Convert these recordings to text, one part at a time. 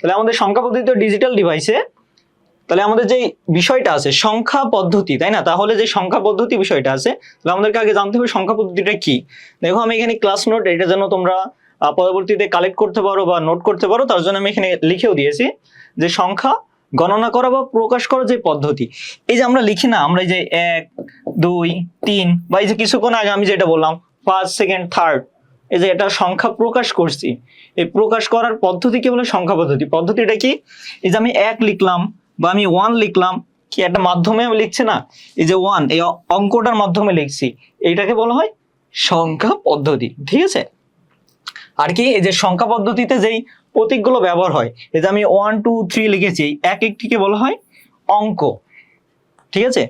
তাহলে আমাদের সংখ্যা পদ্ধতি ডিজিটাল ডিভাইসে তাহলে আমাদের যে বিষয়টা আছে, সংখ্যা পদ্ধতি, তাই না? তাহলে যে সংখ্যা পদ্ধতি বিষয়টা আছে, তাহলে আমাদেরকে আগে জানতে হবে সংখ্যা পদ্ধতিটা কি। দেখো আমি এখানে ক্লাস নোট এটা যেন তোমরা পরবর্তীতে কালেক্ট করতে পারো বা নোট করতে পারো, তার জন্য আমি এখানে লিখেও দিয়েছি যে সংখ্যা গণনা করা বা প্রকাশ করার যে পদ্ধতি। এই যে আমরা লিখি না, আমরা এই যে এক, দুই, তিন, বা এই যে কিছুক্ষণ আগে আমি যেটা বললাম ফার্স্ট সেকেন্ড থার্ড এই যে এটা সংখ্যা প্রকাশ করছি, এই প্রকাশ করার পদ্ধতিকে বলে? সংখ্যা পদ্ধতি। পদ্ধতিটা কি? এই যে আমি এক লিখলাম বা আমি ওয়ান লিখলাম, কি একটা মাধ্যমে আমি লিখছি না? এই যে ওয়ান এই অঙ্কটার মাধ্যমে লিখছি। এইটাকে বলা হয় সংখ্যা পদ্ধতি, ঠিক আছে? আর কি, এই যে সংখ্যা পদ্ধতিতে যেই প্রতীকগুলো ব্যবহার হয়, এই যে আমি ওয়ান টু থ্রি লিখেছি এক একটিকে বলা হয় অঙ্ক, ঠিক আছে?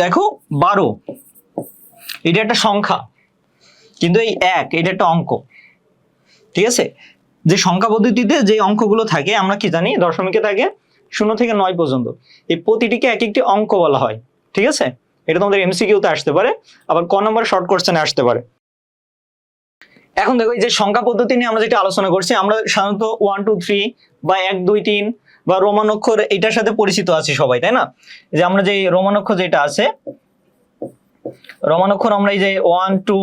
দেখো, বারো, এটা একটা সংখ্যা। কিন্তু এই এক, এটা একটা অঙ্ক, ঠিক আছে? যে সংখ্যা পদ্ধতিতে যে অঙ্কগুলো থাকে, আমরা কি জানি? দশমিকে থাকে শূন্য থেকে নয় পর্যন্ত। এই প্রতিটিকে এক একটি অঙ্ক বলা হয়, ঠিক আছে? এটা তোমাদের এমসিকিউতে আসতে পারে, আবার ক নম্বর শর্ট কোশ্চেনে আসতে পারে। এখন দেখো, এই যে সংখ্যা পদ্ধতি নিয়ে আমরা যেটা আলোচনা করছি, আমরা সাধারণত ওয়ান টু থ্রি বা এক, দুই, তিন বা রোমান অক্ষর এটার সাথে পরিচিত আছি সবাই, তাই না? যে আমরা যে রোমান অক্ষর যেটা আছে, রোমান অক্ষর আমরা এই যে ওয়ান টু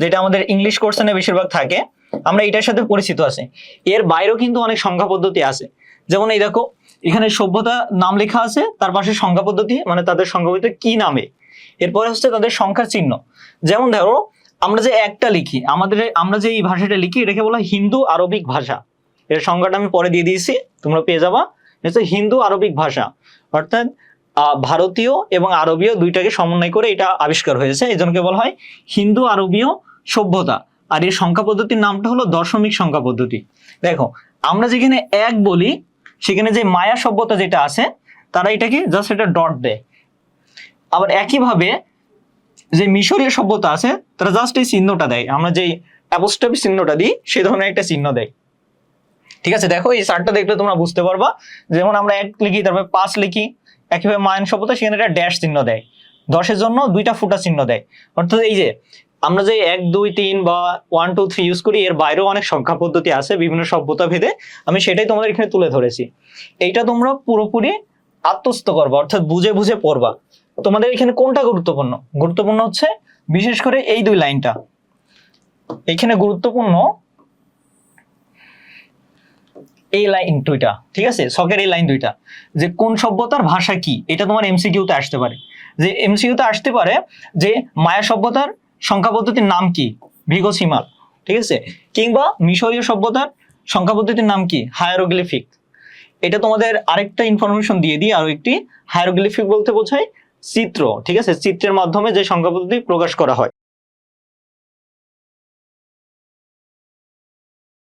যেটা আমাদের ইংলিশ কোর্সনে বেশিরভাগ থাকে, আমরা এটার সাথে পরিচিত আছি। এর বাইরেও কিন্তু অনেক সংখ্যা পদ্ধতি আছে। যেমন এই দেখো, এখানে সভ্যতা নাম লেখা আছে, তার পাশে সংখ্যা পদ্ধতি মানে তাদের সংখ্যা পদ্ধতি কি নামে। এরপরে হচ্ছে তাদের সংখ্যা চিহ্ন। যেমন ধরো, আমরা যে একটা লিখি, আমাদের, আমরা যে এই ভাষাটা লিখি, এটাকে বলা হিন্দু আরবিক ভাষা। এর সংখ্যাটা আমি পরে দিয়ে দিয়েছি, তোমরা পেয়ে যাবা। হিন্দু আরবিক ভাষা। অর্থাৎ ভারতীয় এবং আরবীয় দুইটাকে সমন্বয় করে এটা আবিষ্কার হয়েছে। এই জন্যকে বলা হয় হিন্দু আরবীয় সভ্যতা। আর এর সংখ্যা পদ্ধতির নামটা হলো দশমিক সংখ্যা পদ্ধতি। দেখো, আমরা যেখানে এক বলি, সেখানে যে মায়া সভ্যতা যেটা আছে, তারা এটাকে জাস্ট এটা ডট দেয়। আবার একইভাবে যে মিশরীয় সভ্যতা আছে, তারা জাস্ট এই চিহ্নটা দেয়। আমরা যে অ্যাপোস্টপি চিহ্নটা দিই, সে ধরনের একটা চিহ্ন দেয়। ঠিক আছে, দেখো এই চারটা দেখলে তোমরা বুঝতে পারবা। যেমন আমরা এক লিখি, তারপরে পাঁচ লিখি একইভাবে মায়ান সভ্যতা, সেখানে একটা ড্যাশ চিহ্ন দেয়। দশের জন্য দুইটা ফুটা চিহ্ন দেয়। অর্থাৎ এই যে, আমরা যে এক, দুই, তিন বা ওয়ান টু থ্রি ইউজ করি, এর বাইরেও অনেক সংখ্যা পদ্ধতি আছে, বিভিন্ন সভ্যতা ভেদে। আমি সেটাই তোমাদের এখানে তুলে ধরেছি। এইটা তোমরা পুরোপুরি আত্মস্থ করবা, অর্থাৎ বুঝে বুঝে পড়বা। তোমাদের এখানে কোনটা গুরুত্বপূর্ণ? গুরুত্বপূর্ণ হচ্ছে, বিশেষ করে এই দুই লাইনটা। এখানে গুরুত্বপূর্ণ এই লাইন দুইটা, ঠিক আছে? শখের এই লাইন দুইটা। যে কোন সভ্যতার ভাষা কি? এটা তোমার এমসিকিউতে আসতে পারে। যে এমসিকিউতে আসতে পারে যে মায়া সভ্যতার সংখ্যা পদ্ধতির নাম কি? ভিগোসিমাল ঠিক আছে? কিংবা মিশরীয় সভ্যতার সংখ্যা পদ্ধতির নাম কি? হায়ারোগ্লিফিক। এটা তোমাদের আরেকটা ইনফরমেশন দিয়ে দিই আরও একটি। হায়ারোগ্লিফিক বলতে বোঝায় চিত্র, ঠিক আছে? চিত্রের মাধ্যমে যে সংখ্যা পদ্ধতি প্রকাশ করা হয়।